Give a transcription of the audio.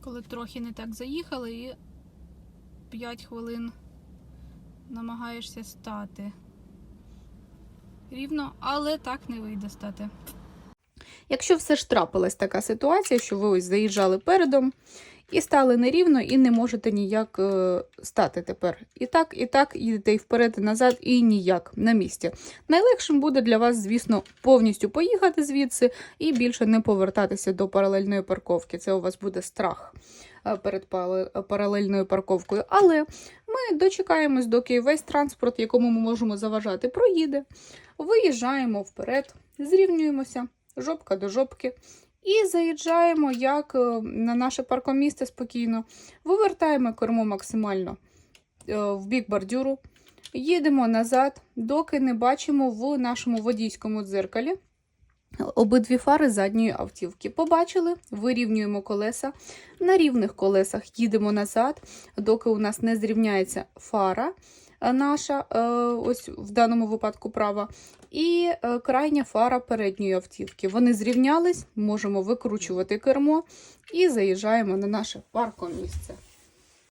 Коли трохи не так заїхали і 5 хвилин намагаєшся стати. Рівно, але так не вийде стати. Якщо все ж трапилась така ситуація, що ви ось заїжджали передом і стали нерівно, і не можете ніяк е, стати тепер. І так, і так, їдете і вперед, і назад, і ніяк на місці. Найлегшим буде для вас, звісно, повністю поїхати звідси і більше не повертатися до паралельної парковки. Це у вас буде страх е, перед паралельною парковкою. Але ми дочекаємось, доки весь транспорт, якому ми можемо заважати, проїде. Виїжджаємо вперед, зрівнюємося, жопка до жопки. І заїжджаємо як е, на наше паркомісце спокійно. Вивертаємо кермо максимально е, в бік бордюру. Їдемо назад, доки не бачимо в нашому водійському дзеркалі обидві фари задньої автівки. Побачили, вирівнюємо колеса. На рівних колесах їдемо назад, доки у нас не зрівняється фара наша, е, ось в даному випадку права, і е, крайня фара передньої автівки. Вони зрівнялись, можемо викручувати кермо і заїжджаємо на наше паркомісце.